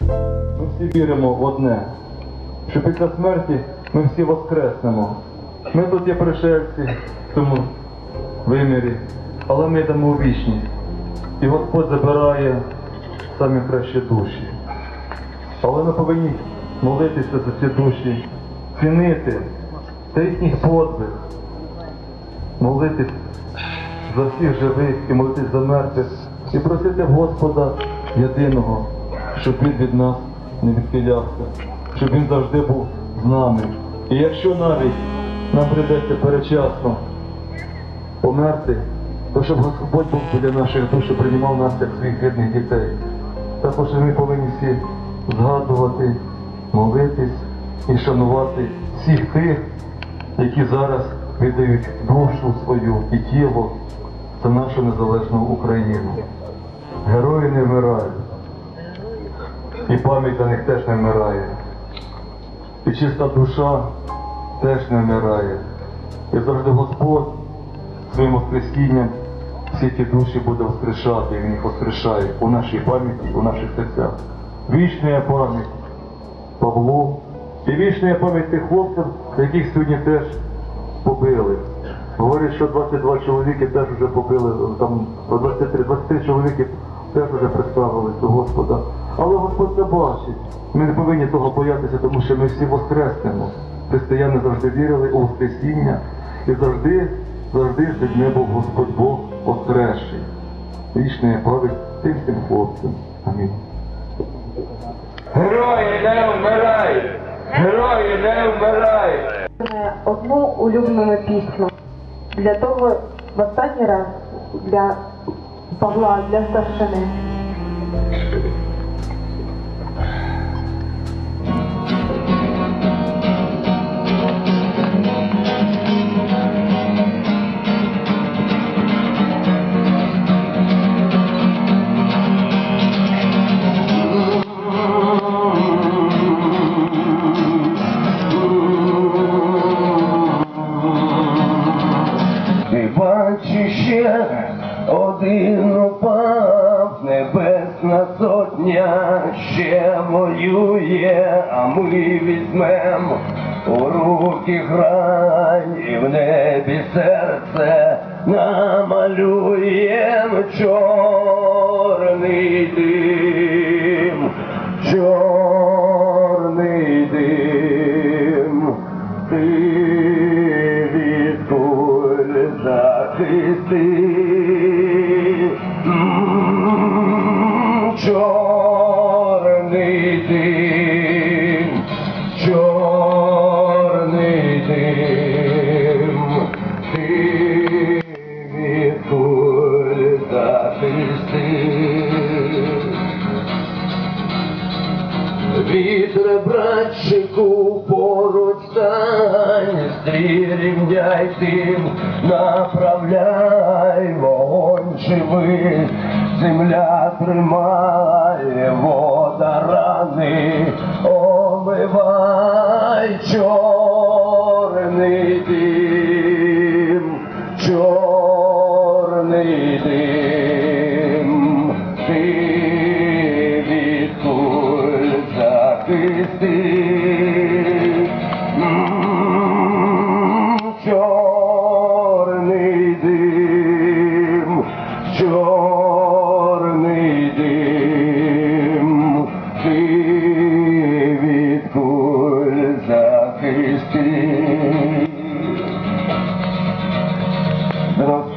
Ми всі віримо в одне, що після смерті ми всі воскреснемо. Ми тут є пришельці в цьому вимірі, але ми йдемо у вічність. І Господь забирає самі кращі душі. Але ми повинні молитися за ці душі, цінити та їхній подвиг, молитись за всіх живих і молитись за мертвих, і просити Господа єдиного, щоб Він від нас не відхилявся, щоб Він завжди був з нами. І якщо навіть нам прийдеться перечасно померти, то щоб Господь був біля наших душ і приймав нас як своїх рідних дітей. Також ми повинні всі згадувати, молитись і шанувати всіх тих, які зараз віддають душу свою і тіло за нашу незалежну Україну. Герої не вмирають. І пам'ять за них теж не вмирає. І чиста душа теж не вмирає. І завжди Господь своїм воскресінням всі ті душі буде воскрешати, і Він їх воскрешає у нашій пам'яті, у наших серцях. Вічна пам'ять Павлу і вічна пам'ять тих хлопців, яких сьогодні теж побили. Говорять, що 22 чоловіки теж вже побили, там 23, 23 чоловіки теж вже представили до Господа. Але Господь це бачить. Ми не повинні того боятися, тому що ми всі воскреснемо. Християни завжди вірили у Воскресіння і завжди, завжди з людьми був Господь Бог воскресший. Вічна пам'ять тим всім хлопцям. Амінь. Герої не вмирають! Герої не вмирають! Одну улюблену пісню для того в останній раз для Павла, для старшини. Воює, а ми візьмем у руки грань і в небі серце намалюєм чорний дим, чорний дим. Ти від куль захисти. Направляй вогонь живий, земля тримає, вода рани, омивай чорний дим, чорний дим, ти від куль захисти.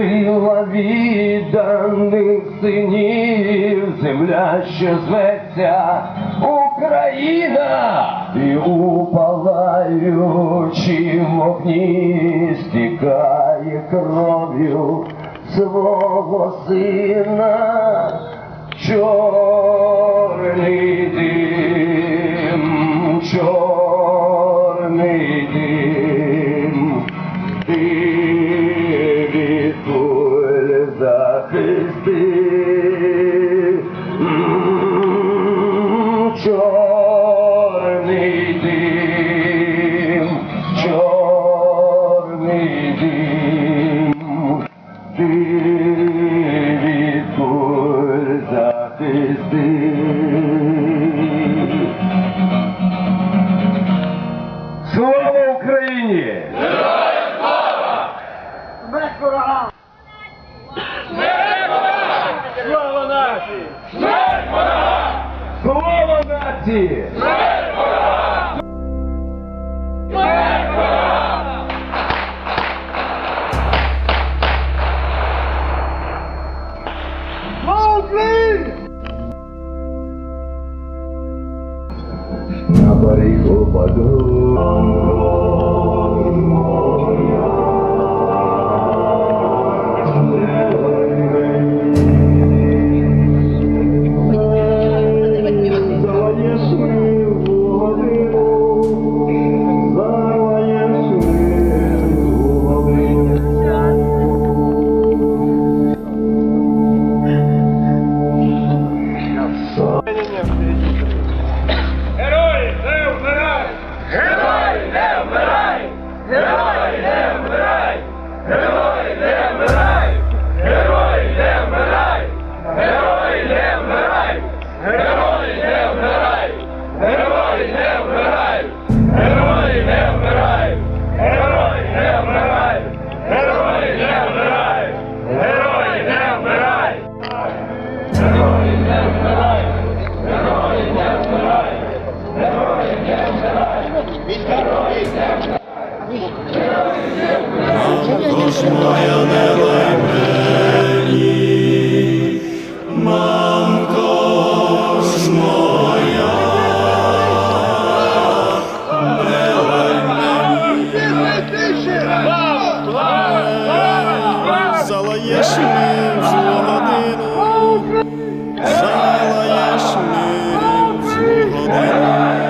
Зростила відданих синів, земля, що зветься Україна, і у палаючім вогні стікає кров'ю свого сина, чорний Слава Україні! Героям слава! Смерть ворогам! Смерть ворогам! Слава нації! Смерть ворогам! Слава нації! душ моя не лай мені, мамко ж моя, не лай мені. Залаєш ми в злу годину, залаєш ми в злу годину.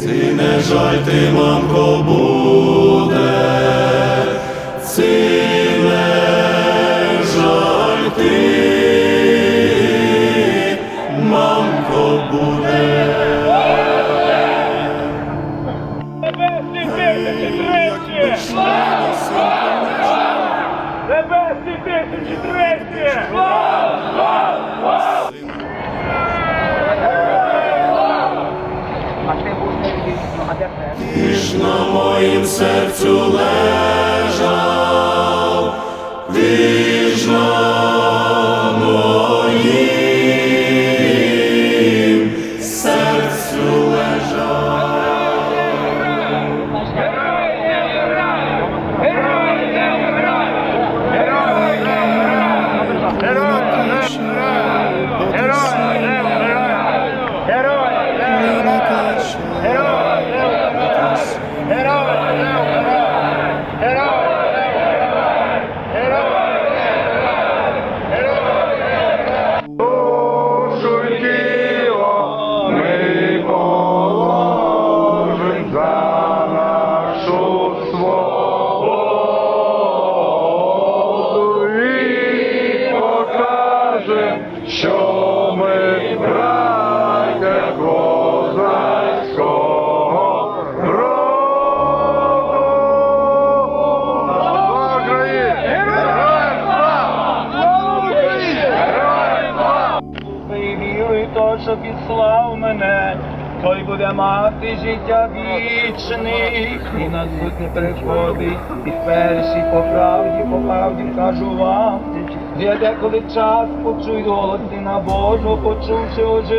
Сине жаль ти, мамко, будь. Віруй то, що підслав мене, той буде мати життя вічне, і на суд не приходить, і перший по правді, по правді кажу вам, де деколи час почуй голос на Божого, почувши ожи.